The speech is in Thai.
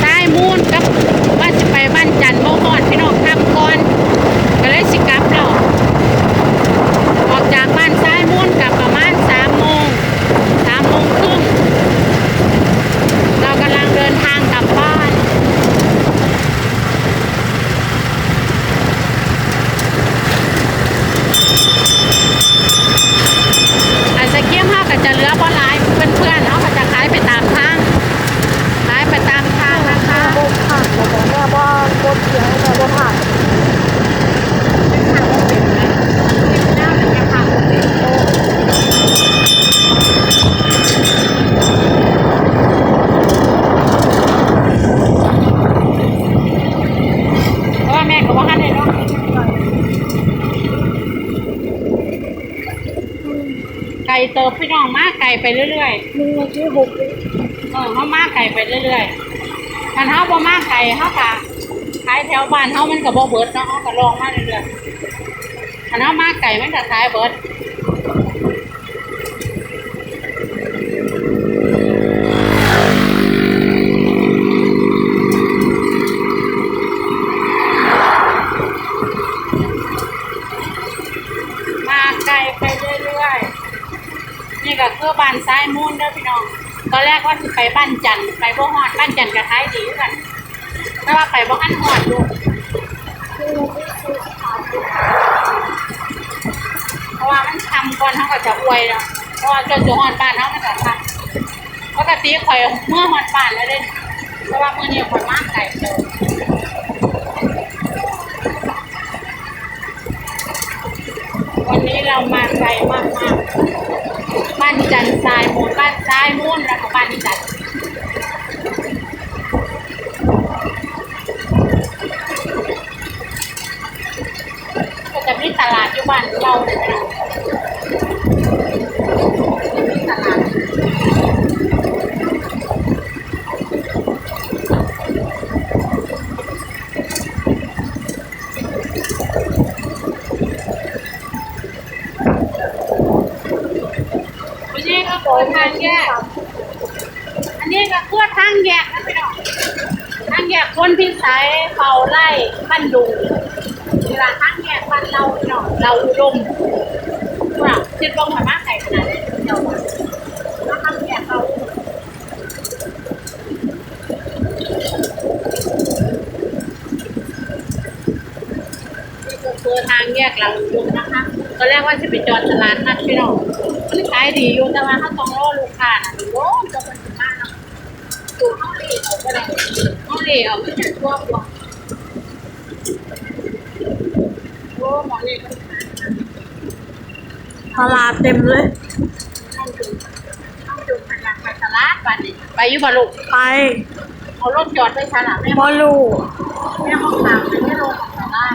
ใต้ยมูลกับ ว่าท่านไก่เติบพี่น้องมากไก่ไปเรื่อยๆมึงมาชื่อหกเออเขามากไก่ไปเรื่อยๆมันเท่าบ่มากไก่เท่าค่ะขายแถวบ้านเท่ามันกับบ่เบิร์ดเนาะเขาก็ลองมาเรื่อยๆมันเท่ามากไก่มันก็ขายเบิร์ด ไก่ไปเรื่อยๆ นี่ก็คือบ้านซ้ายมูนเด้อพี่น้อง ตอนแรกว่าสิไปบ้านจันทร์ไปบ่ฮอดบ้านจันทร์ก็ขายดีกันแต่ว่าไปบ่ทันฮอดลูกเพราะว่ามันทำก่อนเขาก็จะอวยแล้วเพราะว่าจนจะหอนบ้านเขามันจะทำปกติข่อยเมื่อหอนบ้านแล้วเด่นเพราะว่าเมื่อนี้ข่อยมากไก่เจอวันนี้เรามา ไกลมากมากบ้านจันทรายมูลบ้านทรายมูลรักบ้านจันทร์ก็จะมีตลาดอยู่บ้านเราเลยนะมีตลาด อันนี้ก็คือ ทางแยก อันนี้ก็คือทางแยกนะพี่น้องทางแยกคนพิสัยเป่าไร่บ้านดุงเวลาทางแยกบ้านเราพี่น้องเราอุดมว่าคิดว่าหัวมากไก่ขนาดนี้เดี๋ยวมาทางแยกเราคือทางแยกเราอุดนะคะตอนแรกว่าจะไปจอดตลาดนัดพี่น้องมันาย ดีอยู่แต่ว่าเขาต้องรอลูกค้านะโอ้จะเป็นสิมากเนาะตัวเขาเลี้ยวก็ได้เขาเลี้ยวไม่ใช่ตัวตัวโอ้หมอนี่ก็ตลาดเต็มเลยต้องถึงต้องถึงพลังไปตลาดบ้านนี้ไปอยุบลูกไปเอารถจอดไปตลาดแม่บอลูแม่ห้องทางไปไม่ลงของตลาด